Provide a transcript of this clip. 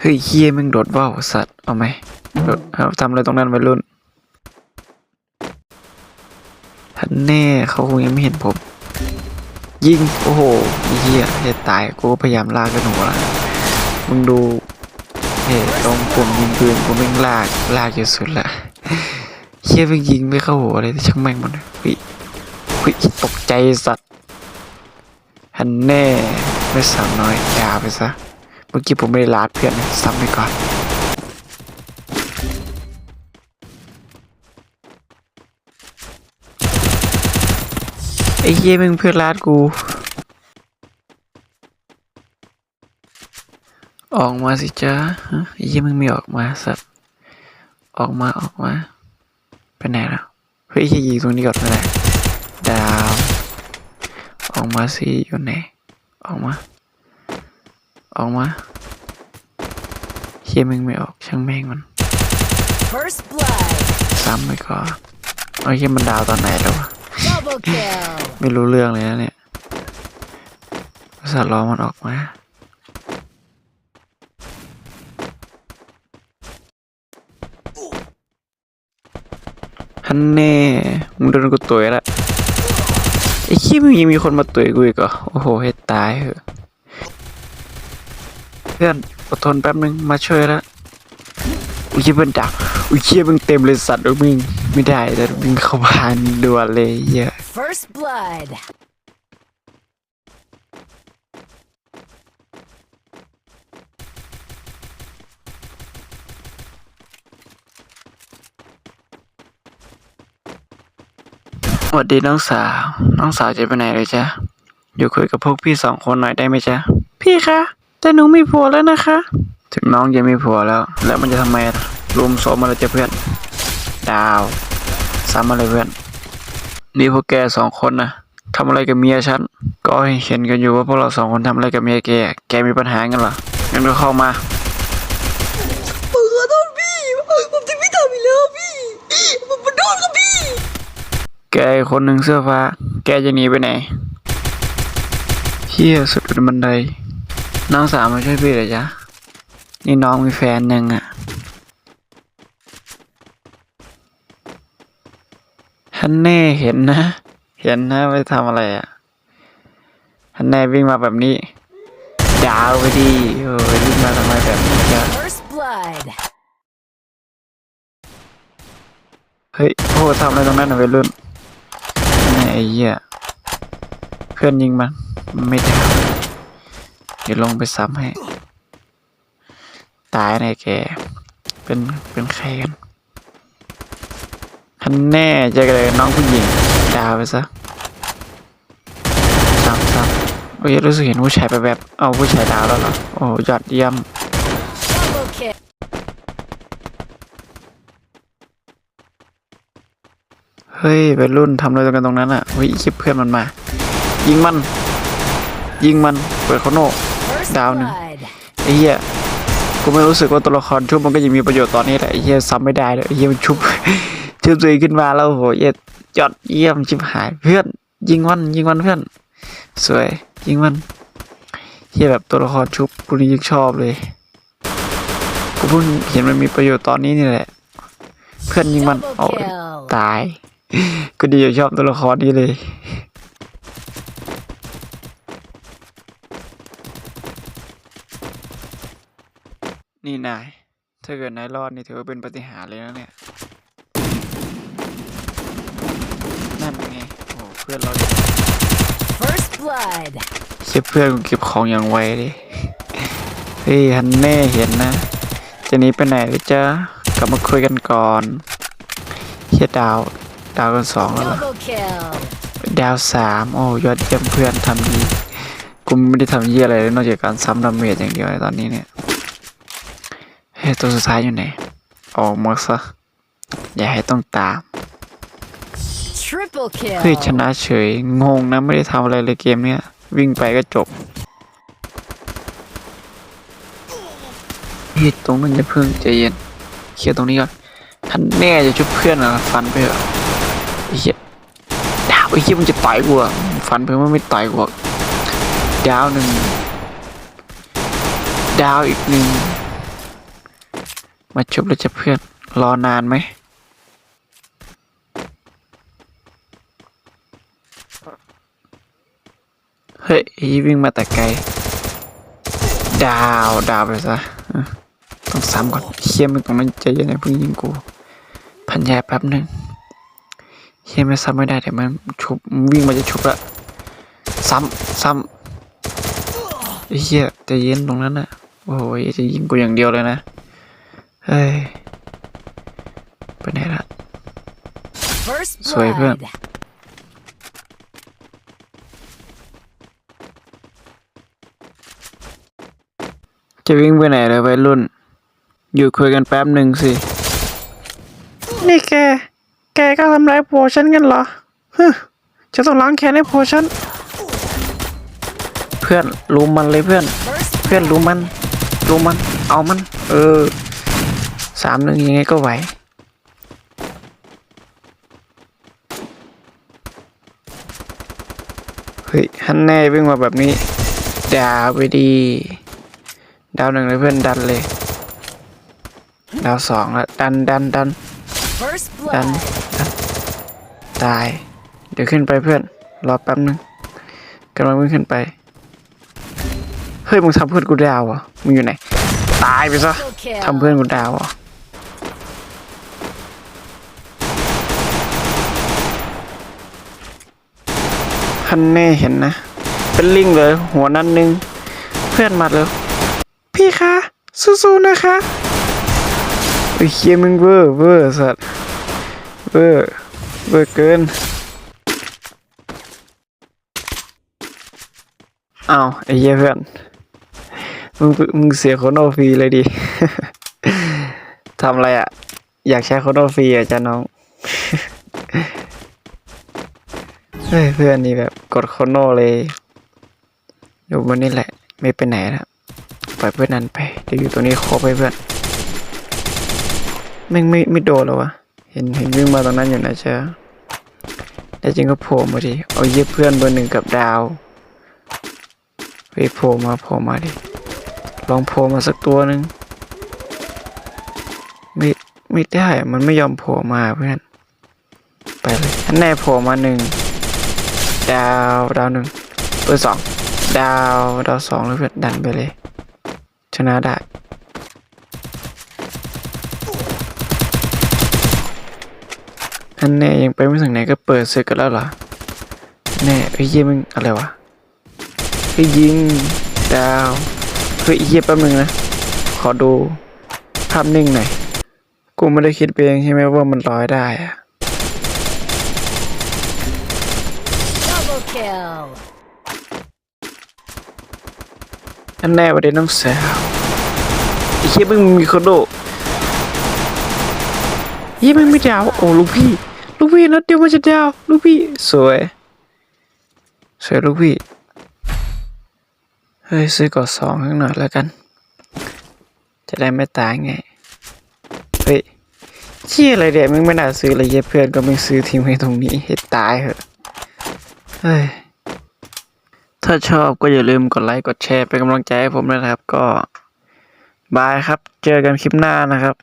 เฮ้ยเฮียมึงโดดว่าวสัตว์เอาไหมโดดเอาทำอะไรตรงนั้นวัยรุ่นท่านแน่เขาคงยังไม่เห็นผม ยิงโอ้โหเฮียจะตายกูพยายามลากกันหัวละมึงดูเฮ้ยตรงปุ่มยิงปืนกูแม่งลากลากอยู่สุดละเฮียแม่งยิงไม่เข้าหัวเลยช่างแม่งมันเฮ้ยเฮ้ยตกใจสัตว์ฮันแน่ไม่สาวน้อยด่าไปซะ เมื่อกี้ผมไม่ได้ลาดเพื่อนซ้ำไปก่อนไอ้เหี้มึงเพื่อนลาดกู ออกมาสิจ้าไอ้เหี้มึงไม่ออกมาสัตว์ออกมาออกมาไปไหนแล้วเฮ้ยไอ้เหี้ยยิงตรงนี้ก่อนไม่ได้ดาวออกมาสิอยู่ไหนออกมา ออกมาเฮียมึงไม่ออกช่างแม่งมัน First blood. ซ้ำไปก่อนเอาเฮียมันดาวตอนไหนแล้ววะ Double kill. ไม่รู้เรื่องเลยนะเนี่ยภาษาล้อมันออกมาฮันแน่มึงโดนกูตุ๋ยละไอ้ขี้ยมึงยังมีคนมาตุ๋ยกูอีกเหรอโอ้โหให้ตายเหอะเพื่อนอดทนแป๊บนึงมาช่วยละอุ้ยเหี้ยมันดักอุ้ยเชี่ยมึงเต็มเลยสัตว์ด้วยมึงไม่ได้แต่มึงเข้าบ้านด่วนเลยเหี้ย First blood. สวัสดีน้องสาว น้องสาวจะไปไหนเลยจ๊ะ อยู่คุยกับพวกพี่สองคนหน่อยได้ไหมจ๊ะ พี่คะ แต่หนูมีผัวแล้วนะคะ ถึงน้องจะมีผัวแล้ว แล้วมันจะทำไมล่ะรุมโสมอะไรจะเพื่อนดาวซ้ำอะไรเพื่อนนี่พวกแกสองคนนะทำอะไรกับเมียฉันก็เห็นกันอยู่ว่าพวกเราสองคนทำอะไรกับเมียแก แกมีปัญหากันเหรองั้นก็เข้ามาผมขอโทษพี่ผมจะไม่ทำอีกแล้วพี่ผมขอโทษครับพี่ แกอีกคนหนึ่งเสื้อฟ้า แกจะหนีไปไหนเฮียสุดเป็นบันได น้องสาวมาช่วยพี่เหรอจ๊ะ นี่น้องมีแฟนยังอะ ฮันแน่เห็นนะ เห็นนะไปทำอะไรอะ ฮันแน่วิ่งมาแบบนี้ ดาวไปดิโอ้ยวิ่งมาทำไมแบบนี้จ๊ะ First blood. เฮ้ยโอ้ทำอะไรตรงนั้นน่ะวัยรุ่นแม่ไอ้เหี้ยเพื่อนยิงมันมันไม่ได้เดี๋ยวลงไปซ้ำให้ ตายแน่แก เป็นเป็นใครกันคันแน่เจอกันเลยน้องผู้หญิงดาวไปซะซ้ำซ้ำโอ้ยรู้สึกเห็นผู้ชายไปแบบเอาผู้ชายดาวแล้วเหรอโอ้ยอดเยี่ยมเฮ้ยวัยรุ่นทำอะไรกันตรงนั้นอะเฮ้ยคลิปเพื่อนมันมา ยิงมัน ยิงมัน เปิดโคโน First Down. blood. ไอ้เหี้ยกูไม่รู้สึกว่าตัวละครชุบมันก็ยังมีประโยชน์ตอนนี้แหละไอ้เหี้ยซ้ำไม่ได้เลยไอ้เหี้ยมันชุบชุบตัวเองขึ้นมาแล้วโอ้โหเหี้ยยอดเยี่ยมชิบหายเพื่อนยิงมันยิงมันเพื่อนสวยยิงมันเหี้ยแบบตัวละครชุบกูนี่ยิ่งชอบเลยกูเพิ่งเห็นมันมีประโยชน์ตอนนี้นี่แหละ เพื่อนยิงมัน Double โอ้ย kill. ตายก็ดีชอบตัวละครนี้เลย นี่นาย ถ้าเกิดนายรอดนี่ถือว่าเป็นปาฏิหารย์เลยนะเนี่ย นั่นไง โอ้เพื่อนเรา First blood. เก็บเพื่อนกูเก็บของอย่างไวเลยเฮ้ยฮันแน่เห็นนะ จะหนีไปไหนหรือจ๊ะกลับมาคุยกันก่อนเฮียดาว ดาวกันสองแล้วเหรอ Double kill. ดาวสามโอ้ยอดเยี่ยมเพื่อนทำดี กูไม่ได้ทำเยี่ยอะไรเลยนอกจากการซ้ำดาเมจอย่างเดียวในตอนนี้เนี่ย เฮ้ยตัวสุดท้ายอยู่ไหน ออกมาซะ อย่าให้ต้องตาม Triple kill. เฮ้ยชนะเฉย งงนะไม่ได้ทำอะไรเลยเกมเนี้ย วิ่งไปก็จบเฮ้ยตรงนั้นจะเพิ่งใจเย็น เคลียร์ตรงนี้ก่อนท่านแน่จะชุบเพื่อนเหรอฟันไปเหรอไอ้เหี้ยดาวไอ้เหี้ยมันจะต่อยกูอะฟันเพื่อนมันไม่ต่อยกูหรอกดาวหนึ่งดาวอีกหนึ่ง มาชุบแล้วจะเพื่อน รอนานไหมเฮ้ยวิ่งมาแต่ไกล ดาวดาวไปซะต้องซ้ำก่อนเฮียมันตรงนั้นใจเย็นนะเพิ่งยิงกู พันยาแป๊บหนึ่งเฮียไม่ซ้ำไม่ได้เดี๋ยวมันชุบวิ่งมาจะชุบละซ้ำซ้ำไอ้เฮียใจเย็นตรงนั้นนะโอ้ยจะยิงกูอย่างเดียวเลยนะ เฮ้ยไปไหนละ First Sweet, yeah. blood. จะวิ่งไปไหนเลยวัยรุ่น อยู่คุยกันแป๊บหนึ่งสิ นี่แก แกก็ทำร้ายผัวฉันกันเหรอฮึจะต้องล้างแค้นให้ผัวฉัน เพื่อนรู้มันเลยเพื่อน First เพื่อนรู้มัน รู้มัน เอามัน เออ สามหนึ่งยังไงก็ไหว เฮ้ยฮันแน่วิ่งมาแบบนี้ ดาวไปดี ดาวหนึ่งเลยเพื่อนดันเลย ดาวสองแล้วดันดันดัน first ดัน blood. ดัน ตาย เดี๋ยวขึ้นไปเพื่อน รอแป๊บนึงกำลังวิ่งขึ้นไป เฮ้ยมึงทำเพื่อนกูดาวเหรอะมึงอยู่ไหน ตายไปซะ Double kill. ทำเพื่อนกูดาวเหรอะ ฮันแน่เห็นนะ เป็นลิงเลย หัวนั่นนึง เพื่อนมาเลย พี่คะ สู้ๆนะคะไอ้เคียมึงเวอร์เวอร์สัตว์เวอร์เวอร์เกินอ้าวไอ้เหี้ยเพื่อนมึงมึงเสียโคโนฟรีเลยดิ ทำอะไรอะ อยากใช้โคโนฟรีอะจ้าน้อง เฮ้ยเพื่อนนี่แบบกดโคโนเลยอยู่บนนี่แหละ ไม่ไปไหนแล้วปล่อยเพื่อนนั้นไปเดี๋ยวอยู่ตรงนี้ครบไปเพื่อนแม่งไม่ไม่โดนแล้ววะเห็นเห็นวิ่งมาตรงนั้นอยู่นะเจ้าแล้วจริงก็โผล่มาดิเอาเยี่ยเพื่อนเบอร์หนึ่งกับดาวเฮ้ยโผล่มาโผล่มาดิลองโผล่มาสักตัวหนึ่งไม่ไม่ได้มันไม่ยอมโผล่มาเพื่อนไปเลยอันแน่โผล่มาหนึ่ง ดาวดาวหนึ่งเบอร์สองดาวดาวสองเลยเพื่อนดันไปเลย ชนะได้อันแน่ยังไปไม่ถึงไหนก็เปิดศึกกันแล้วเหรอแน่ไอ้ยเยี่ยมึงอะไรวะไอ้ยยิงดาวเฮ้ยไอ้เยี่ยแป๊บนึงนะขอดูภาพนิ่งหน่อยกูไม่ได้คิดเองใช่ไหมว่ามันลอยได้อะ Double kill. อันแน่ประเด็นน้องสาวไอ้เหี้ยมึงมีโคโดเหี้ยมึงไม่ดาวโอ้ลูกพี่ลูกพี่นัดเดียวมันจะดาวลูกพี่สวยสวยลูกพี่เฮ้ยซื้อก่อสองข้างหน่อยแล้วกัน จะได้ไม่ตายไงเฮ้ยเชี่ยอะไรเดี๋ยวมึงไม่น่าซื้อเลยเหี้ยเพื่อนก็ไม่ซื้อทิ้งไว้ตรงนี้ให้ตายเหอะ ถ้าชอบก็อย่าลืมกดไลค์กดแชร์เป็นกำลังใจให้ผมด้วยนะครับ ก็บายครับ เจอกันคลิปหน้านะครับ